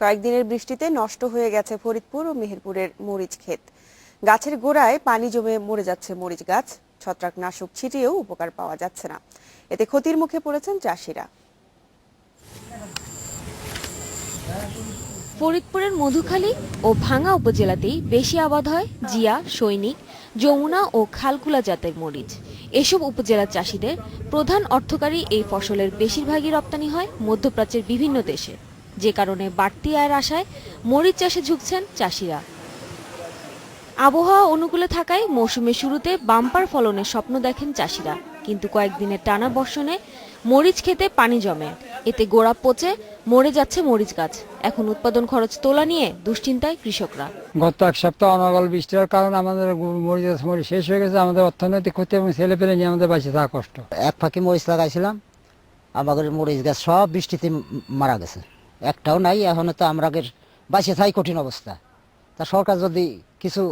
কয়েকদিনের বৃষ্টিতে নষ্ট হয়ে গেছে ফরিদপুর ও মেহেরপুরের মরিচ ক্ষেত। গাছের গোড়ায় পানি জমে মরে যাচ্ছে মরিচ গাছ। ছত্রাকনাশক ছিটিয়েও উপকার পাওয়া যাচ্ছে না। এতে ক্ষতির মুখে পড়েছেন চাষিরা। ফরিদপুরের মধুখালী ও ভাঙা উপজেলাতেই বেশি আবাদ হয় জিয়া, সৈনিক, যমুনা ও খালকুলা জাতের মরিচ। এসব উপজেলার চাষিদের প্রধান অর্থকারী এই ফসলের বেশিরভাগই রপ্তানি হয় মধ্যপ্রাচ্যের বিভিন্ন দেশে। যে কারণে বাড়তি আয়ের আশায় মরিচ চাষে ঝুঁকছেন চাষিরা। আবহাওয়া অনুকূলে থাকায় মৌসুমের শুরুতে বাম্পার ফলনের স্বপ্ন দেখেন চাষিরা। কিন্তু কয়েকদিনের টানা বর্ষণে মরিচ খেতে পানি জমে। এতে গোড়া পচে মরে যাচ্ছে মরিচ গাছ। এখন উৎপাদন খরচ তোলা নিয়ে দুশ্চিন্তায় কৃষকরা। গত এক সপ্তাহ অনর্গল বৃষ্টির কারণে আমাদের মরিচ মরিচ শেষ হয়ে গেছে। আমাদের অর্থনৈতিক ক্ষতি এবং ছেলে পেলে নিয়ে আমাদের বাঁচে থাকা কষ্ট। এক ফাঁকি মরিচ লাগাইছিলাম। আমাদের মরিচ গাছ সব বৃষ্টিতে মারা গেছে। একটাও নাই এখন তো আমরা বাঁচে থাই কঠিন অবস্থা। তা সরকার যদি কিছু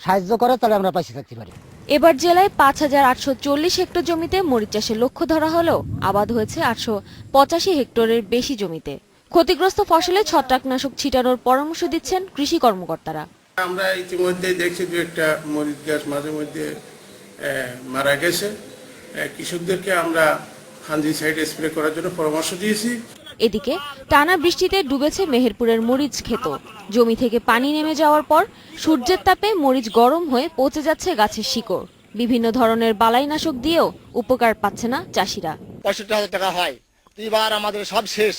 সাহায্য করে তাহলে আমরা বাঁচে থাকতে পারি। এবার জেলায় পাঁচ হাজার আটশো চল্লিশ হেক্টর জমিতে মরিচ চাষের লক্ষ্য ধরা হলেও আবাদ হয়েছে আটশো পঁচাশি হেক্টরের বেশি জমিতে। ক্ষতিগ্রস্ত ফসলে ছত্রাকনাশক ছিটানোর পরামর্শ দিচ্ছেন কৃষি কর্মকর্তারা। আমরা ইতিমধ্যে দেখছি দু একটা মরিচ গাছ মাঝে মধ্যে মারা গেছে। কৃষকদেরকে আমরা ফাঞ্জি সাইড স্প্রে করার জন্য পরামর্শ দিয়েছি। এদিকে টানা বৃষ্টিতে ডুবেছে মেহেরপুরের মরিচ ক্ষেত। জমি থেকে পানি নেমে যাওয়ার পর সূর্যের তাপে মরিচ গরম হয়ে পচে যাচ্ছে গাছের শিকড়। বিভিন্ন ধরনের বালাইনাশক দিয়েও উপকার পাচ্ছে না চাষিরা। পঁয়ষট্টি হাজার টাকা হয়। এবার আমাদের সব শেষ।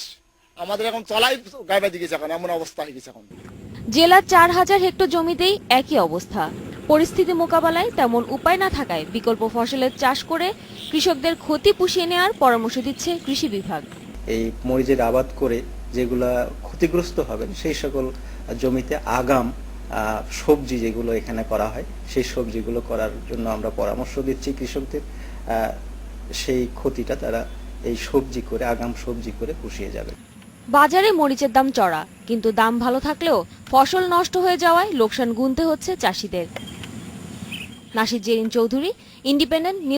আমাদের এখন চলাই গাইবা দিকে এখন এমন অবস্থা হয়ে গেছে এখন। জেলার চার হাজার হেক্টর জমিতেই একই অবস্থা। পরিস্থিতি মোকাবেলায় তেমন উপায় না থাকায় বিকল্প ফসলের চাষ করে কৃষকদের ক্ষতি পুষিয়ে নেওয়ার পরামর্শ দিচ্ছে কৃষি বিভাগ। এই মরিচের আবাদ করে যেগুলা ক্ষতিগ্রস্ত হবেন, সেই সকল জমিতে আগাম সবজি যেগুলো এখানে করা হয়, সেই সবজিগুলো করার জন্য আমরা পরামর্শ দিচ্ছি কৃষকদের। সেই ক্ষতিটা তারা এই সবজি করে, আগাম সবজি করে পুষিয়ে যাবে। বাজারে মরিচের দাম চড়া, কিন্তু দাম ভালো থাকলেও ফসল নষ্ট হয়ে যাওয়ায় লোকসান গুনতে হচ্ছে চাষিদের। নাসির জেরিন চৌধুরী ইন্ডিপেন্ডেন্ট